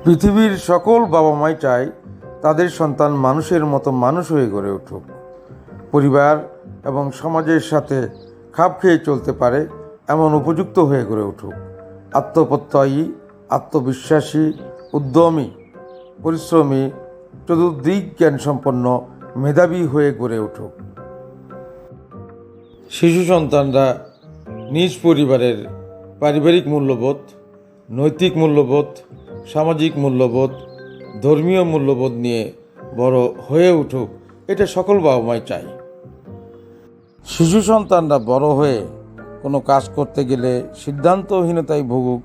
পৃথিবীর সকল বাবা মাই চায় তাদের সন্তান মানুষের মতো মানুষ হয়ে গড়ে উঠুক। পরিবার এবং সমাজের সাথে খাপ খেয়ে চলতে পারে এমন উপযুক্ত হয়ে গড়ে উঠুক। আত্মপ্রত্যয়ী, আত্মবিশ্বাসী, উদ্যমী, পরিশ্রমী, চতুর্দিক জ্ঞানসম্পন্ন মেধাবী হয়ে গড়ে উঠুক। শিশু সন্তানরা নিজ পরিবারের পারিবারিক মূল্যবোধ, নৈতিক মূল্যবোধ সামাজিক মূল্যবোধ, ধর্মীয় মূল্যবোধ নিয়ে বড় হয়ে উঠুক, এটা সকল বাবা মাই চায়। শিশু সন্তানরা বড় হয়ে কোনো কাজ করতে গেলে সিদ্ধান্তহীনতায় ভুগুক,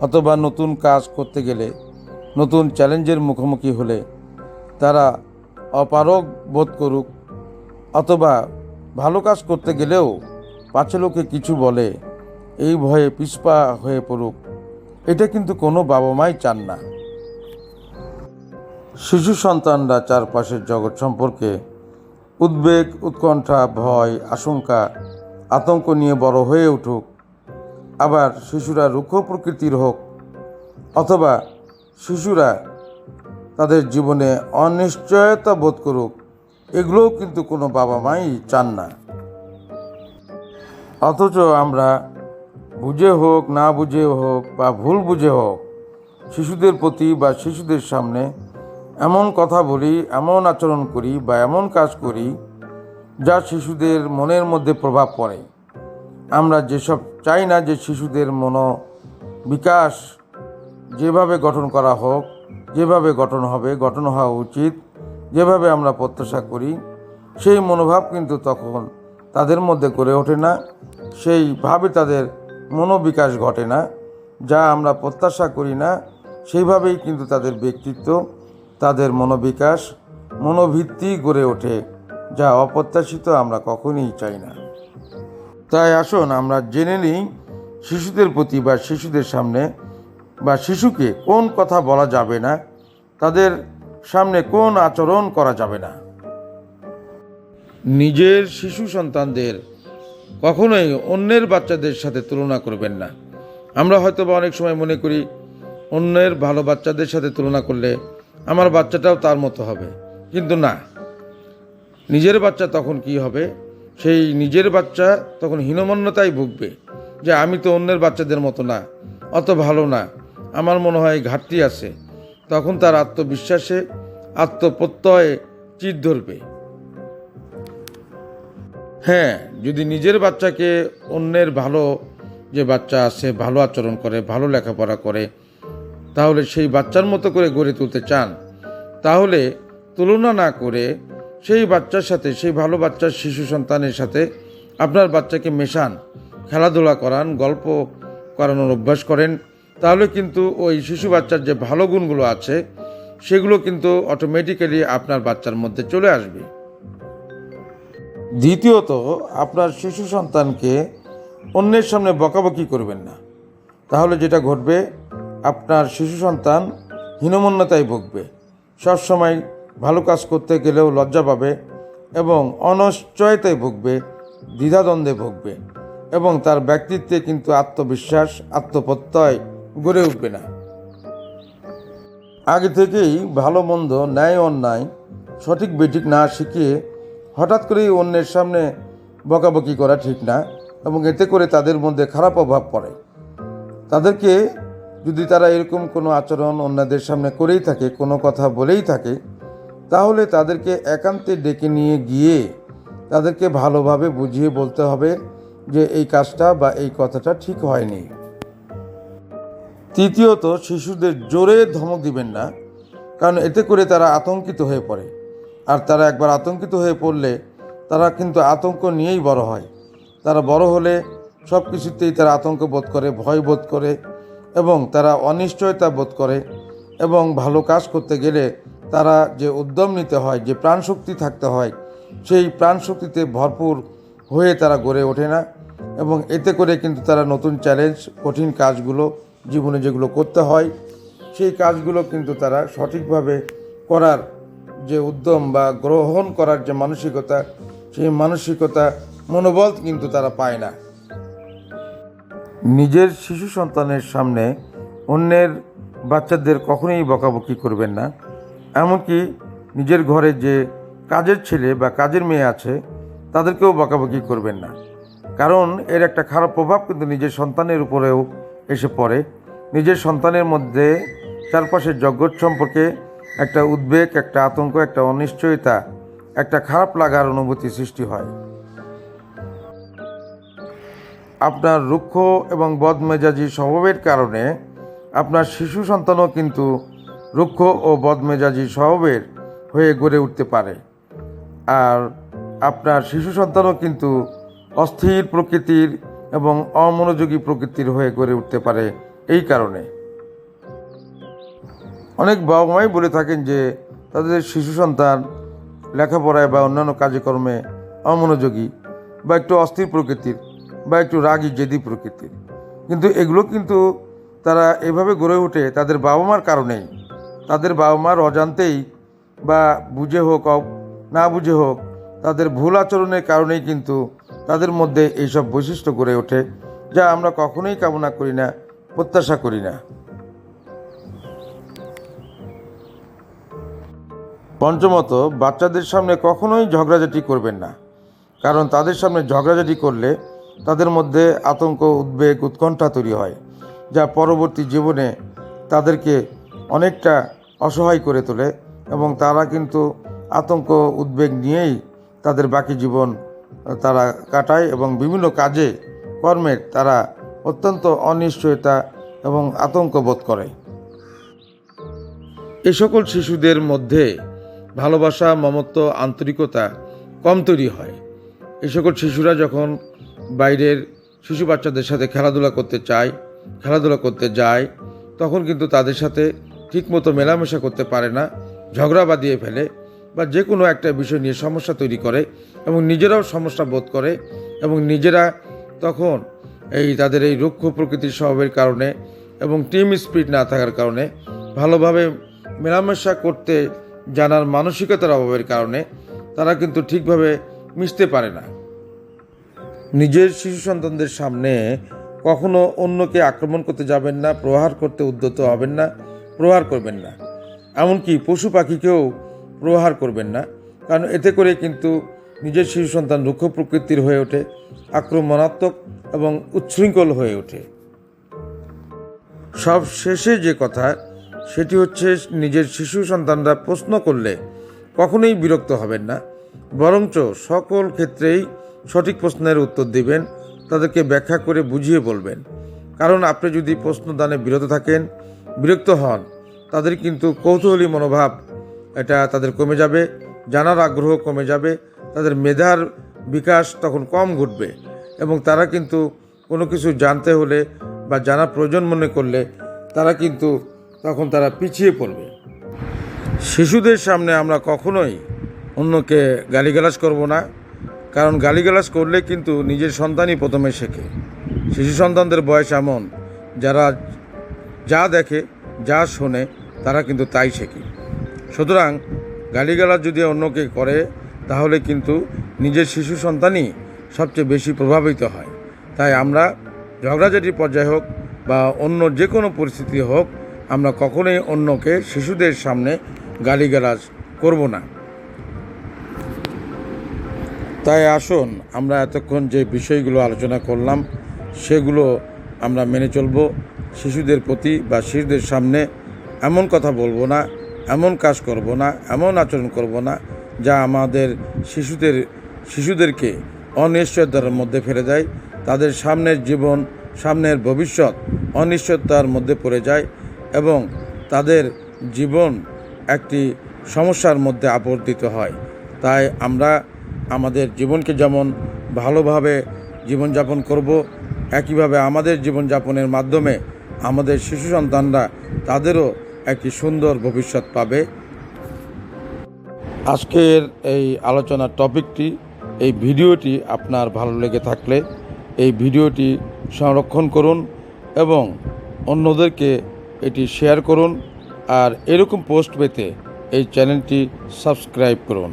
অথবা নতুন কাজ করতে গেলে নতুন চ্যালেঞ্জের মুখোমুখি হলে তারা অপারগ বোধ করুক, অথবা ভালো কাজ করতে গেলেও পাছে লোকে কিছু বলে, এই ভয়ে পিছপা হয়ে পড়ুক। এটা কিন্তু কোনো বাবা মাই চান না। শিশু সন্তানরা চারপাশের জগৎ সম্পর্কে উদ্বেগ, উৎকণ্ঠা, ভয়, আশঙ্কা, আতঙ্ক নিয়ে বড় হয়ে উঠুক। আবার শিশুরা রুক্ষ প্রকৃতির হোক অথবা শিশুরা তাদের জীবনে অনিশ্চয়তা বোধ করুক, এগুলোও কিন্তু কোনো বাবা মাই চান না। অথচ আমরা বুঝে হোক, না বুঝে হোক বা ভুল বুঝে হোক, শিশুদের প্রতি বা শিশুদের সামনে এমন কথা বলি, এমন আচরণ করি বা এমন কাজ করি যা শিশুদের মনের মধ্যে প্রভাব পড়ে। আমরা যেসব চাই না যে শিশুদের মনো বিকাশ যেভাবে গঠন করা হোক, যেভাবে গঠন হবে, গঠন হওয়া উচিত, যেভাবে আমরা প্রত্যাশা করি, সেই মনোভাব কিন্তু তখন তাদের মধ্যে করে ওঠে না। সেইভাবে তাদের মনোবিকাশ ঘটে না, যা আমরা প্রত্যাশা করি না, সেইভাবেই কিন্তু তাদের ব্যক্তিত্ব, তাদের মনোবিকাশ, মনোভিত্তি গড়ে ওঠে, যা অপ্রত্যাশিত আমরা কখনই চাই না। তাই আসুন আমরা জেনে নিই শিশুদের প্রতি বা শিশুদের সামনে বা শিশুকে কোন কথা বলা যাবে না, তাদের সামনে কোন আচরণ করা যাবে না। নিজের শিশু সন্তানদের কখনোই অন্যের বাচ্চাদের সাথে তুলনা করবেন না। আমরা হয়তো বা অনেক সময় মনে করি, অন্যের ভালো বাচ্চাদের সাথে তুলনা করলে আমার বাচ্চাটাও তার মতো হবে। কিন্তু না। নিজের বাচ্চা তখন কি হবে? সেই নিজের বাচ্চা তখন হীনমন্যতায় ভুগবে যে, আমি তো অন্যের বাচ্চাদের মতো না, অত ভালো না। আমার মনে হয় ঘাটতি আছে। তখন তার আত্মবিশ্বাসে আত্মপ্রত্যয়ে চিত ধরবে। হ্যাঁ যদি নিজের বাচ্চাকে অন্যের ভালো যে বাচ্চা আছে, ভালো আচরণ করে, ভালো লেখাপড়া করে, তাহলে সেই বাচ্চার মতো করে গড়ে তুলতে চান, তাহলে তুলনা না করে সেই বাচ্চার সাথে, সেই ভালো বাচ্চার শিশু সন্তানের সাথে আপনার বাচ্চাকে মেশান, খেলাধুলা করান, গল্প করানোর অভ্যাস করেন, তাহলে কিন্তু ওই শিশু বাচ্চার যে ভালো গুণগুলো আছে, সেগুলো কিন্তু অটোমেটিক্যালি আপনার বাচ্চার মধ্যে চলে আসবে। দ্বিতীয়ত, আপনার শিশু সন্তানকে অন্যের সামনে বকাবকি করবেন না। তাহলে যেটা ঘটবে, আপনার শিশু সন্তান হীনমন্যতায় ভুগবে। সবসময় ভালো কাজ করতে গেলেও লজ্জা পাবে এবং অনশ্চয়তায় ভুগবে, দ্বিধাদ্বন্দ্বে ভুগবে এবং তার ব্যক্তিত্বে কিন্তু আত্মবিশ্বাস, আত্মপ্রত্যয় গড়ে উঠবে না। আগে থেকেই ভালো মন্দ ন্যায় অন্যায় সঠিক বেঠিক না শিখিয়ে হঠাৎ করেই অন্যের সামনে বকাবকি করা ঠিক না এবং এতে করে তাদের মধ্যে খারাপ প্রভাব পড়ে। তাদেরকে যদি তারা এরকম কোনো আচরণ অন্যদের সামনে করেই থাকে, কোনো কথা বলেই থাকে, তাহলে তাদেরকে একান্তে ডেকে নিয়ে গিয়ে তাদেরকে ভালোভাবে বুঝিয়ে বলতে হবে যে এই কাজটা বা এই কথাটা ঠিক হয়নি। তৃতীয়ত, শিশুদের জোরে ধমক দিবেন না, কারণ এতে করে তারা আতঙ্কিত হয়ে পড়ে। আর তারা একবার আতঙ্কিত হয়ে পড়লে তারা কিন্তু আতঙ্ক নিয়েই বড় হয়। তারা বড় হলে সব কিছুতেই তারা আতঙ্ক বোধ করে, ভয় বোধ করে এবং তারা অনিশ্চয়তা বোধ করে এবং ভালো কাজ করতে গেলে তারা যে উদ্যম নিতে হয়, যে প্রাণশক্তি থাকতে হয়, সেই প্রাণশক্তিতে ভরপুর হয়ে তারা গড়ে ওঠে না এবং এতে করে কিন্তু তারা নতুন চ্যালেঞ্জ কঠিন কাজগুলো জীবনে যেগুলো করতে হয়, সেই কাজগুলো কিন্তু তারা সঠিকভাবে করার যে উদ্যম বা গ্রহণ করার যে মানসিকতা, সেই মানসিকতা মনোবল কিন্তু তারা পায় না। নিজের শিশু সন্তানের সামনে অন্যের বাচ্চাদের কখনোই বকাবকি করবেন না। এমনকি নিজের ঘরে যে কাজের ছেলে বা কাজের মেয়ে আছে, তাদেরকেও বকাবকি করবেন না। কারণ এর একটা খারাপ প্রভাব কিন্তু নিজের সন্তানের উপরেও এসে পড়ে। নিজের সন্তানের মধ্যে চারপাশের জগৎ সম্পর্কে একটা উদ্বেগ, একটা আতঙ্ক, একটা অনিশ্চয়তা, একটা খারাপ লাগার অনুভূতি সৃষ্টি হয়। আপনার রুক্ষ এবং বদমেজাজি স্বভাবের কারণে আপনার শিশু সন্তানও কিন্তু রুক্ষ ও বদমেজাজি স্বভাবের হয়ে গড়ে উঠতে পারে। আর আপনার শিশু সন্তানও কিন্তু অস্থির প্রকৃতির এবং অমনোযোগী প্রকৃতির হয়ে গড়ে উঠতে পারে এই কারণে। অনেক বাবা মাই বলে থাকেন যে, তাদের শিশু সন্তান লেখাপড়ায় বা অন্যান্য কাজকর্মে অমনোযোগী বা একটু অস্থির প্রকৃতির বা একটু রাগী, জেদি প্রকৃতির। কিন্তু এগুলো কিন্তু তারা এভাবে গড়ে ওঠে তাদের বাবা মার কারণেই। তাদের বাবা মার অজান্তেই বা বুঝে হোক না বুঝে হোক, তাদের ভুল আচরণের কারণেই কিন্তু তাদের মধ্যে এইসব বৈশিষ্ট্য গড়ে ওঠে, যা আমরা কখনোই কামনা করি না, প্রত্যাশা করি না। পঞ্চমত, বাচ্চাদের সামনে কখনোই ঝগড়াঝাটি করবেন না। কারণ তাদের সামনে ঝগড়াঝাটি করলে তাদের মধ্যে আতঙ্ক, উদ্বেগ, উৎকণ্ঠা তৈরি হয়, যা পরবর্তী জীবনে তাদেরকে অনেকটা অসহায় করে তোলে এবং তারা কিন্তু আতঙ্ক, উদ্বেগ নিয়েই তাদের বাকি জীবন তারা কাটায় এবং বিভিন্ন কাজে, কর্মের তারা অত্যন্ত অনিশ্চয়তা এবং আতঙ্ক বোধ করে। এ সকল শিশুদের মধ্যে ভালোবাসা, মমত্ব, আন্তরিকতা কম তৈরি হয়। এই সকল শিশুরা যখন বাইরের শিশু বাচ্চাদের সাথে খেলাধুলা করতে চায়, খেলাধুলা করতে যায়, তখন কিন্তু তাদের সাথে ঠিকমতো মেলামেশা করতে পারে না, ঝগড়া বাঁধিয়ে ফেলে বা যে কোনো একটা বিষয় নিয়ে সমস্যা তৈরি করে এবং নিজেরাও সমস্যা বোধ করে এবং নিজেরা তখন এই তাদের এই রুক্ষ প্রকৃতির স্বভাবের কারণে এবং টিম স্পিরিট না থাকার কারণে ভালোভাবে মেলামেশা করতে জানার মানসিকতার অভাবের কারণে তারা কিন্তু ঠিকভাবে মিশতে পারে না। নিজের শিশু সন্তানদের সামনে কখনো অন্যকে আক্রমণ করতে যাবেন না, প্রহার করতে উদ্যত হবেন না, প্রহার করবেন না। এমনকি পশু পাখিকেও প্রহার করবেন না, কারণ এতে করে কিন্তু নিজের শিশু সন্তান রুক্ষ প্রকৃতির হয়ে ওঠে, আক্রমণাত্মক এবং উচ্ছৃঙ্খল হয়ে ওঠে। সব শেষে যে কথা সেটি হচ্ছে নিজের শিশু সন্তানরা প্রশ্ন করলে কখনোই বিরক্ত হবেন না, বরঞ্চ সকল ক্ষেত্রেই সঠিক প্রশ্নের উত্তর দিবেন, তাদেরকে ব্যাখ্যা করে বুঝিয়ে বলবেন। কারণ আপনি যদি প্রশ্নদানে বিরত থাকেন, বিরক্ত হন, তাদের কিন্তু কৌতূহলী মনোভাব এটা তাদের কমে যাবে, জানার আগ্রহ কমে যাবে, তাদের মেধার বিকাশ তখন কম ঘটবে এবং তারা কিন্তু কোনো কিছু জানতে হলে বা জানার প্রয়োজন মনে করলে তারা কিন্তু তখন তারা পিছিয়ে পড়বে। শিশুদের সামনে আমরা কখনোই অন্যকে গালিগালাজ করব না, কারণ গালিগালাজ করলে কিন্তু নিজের সন্তানই প্রথমে শেখে। শিশু সন্তানদের বয়স এমন, যারা যা দেখে, যা শোনে, তারা কিন্তু তাই শেখে। সুতরাং গালিগালাজ যদি অন্যকে করে, তাহলে কিন্তু নিজের শিশু সন্তানই সবচেয়ে বেশি প্রভাবিত হয়। তাই আমরা ঝগড়াঝাটির পর্যায়ে হোক বা অন্য যে কোনো পরিস্থিতি হোক আমরা কখনোই অন্যকে, শিশুদের সামনে গালিগালাজ করব না। তাই আসুন, আমরা এতক্ষণ যে বিষয়গুলো আলোচনা করলাম, সেগুলো আমরা মেনে চলব। শিশুদের প্রতি বা শিশুদের সামনে এমন কথা বলব না, এমন কাজ করব না, এমন আচরণ করব না, যা আমাদের শিশুদের, শিশুদেরকে অনিশ্চয়তার মধ্যে ফেলে দেয়। তাদের সামনের জীবন, সামনের ভবিষ্যৎ অনিশ্চয়তার মধ্যে পড়ে যায়। এবং তাদের জীবন একটি সমস্যার মধ্যে আবর্তিত হয়। তাই আমরা আমাদের জীবনকে যেমন ভালোভাবে জীবনযাপন করব, একইভাবে আমাদের জীবনযাপনের মাধ্যমে আমাদের শিশু সন্তানরা তাদেরও একটি সুন্দর ভবিষ্যৎ পাবে। আজকের এই আলোচনার টপিকটি, এই ভিডিওটি আপনার ভালো লেগে থাকলে এই ভিডিওটি সংরক্ষণ করুন এবং অন্যদেরকে এটি শেয়ার করুন আর এরকম পোস্ট পেতে এই চ্যানেলটি সাবস্ক্রাইব করুন।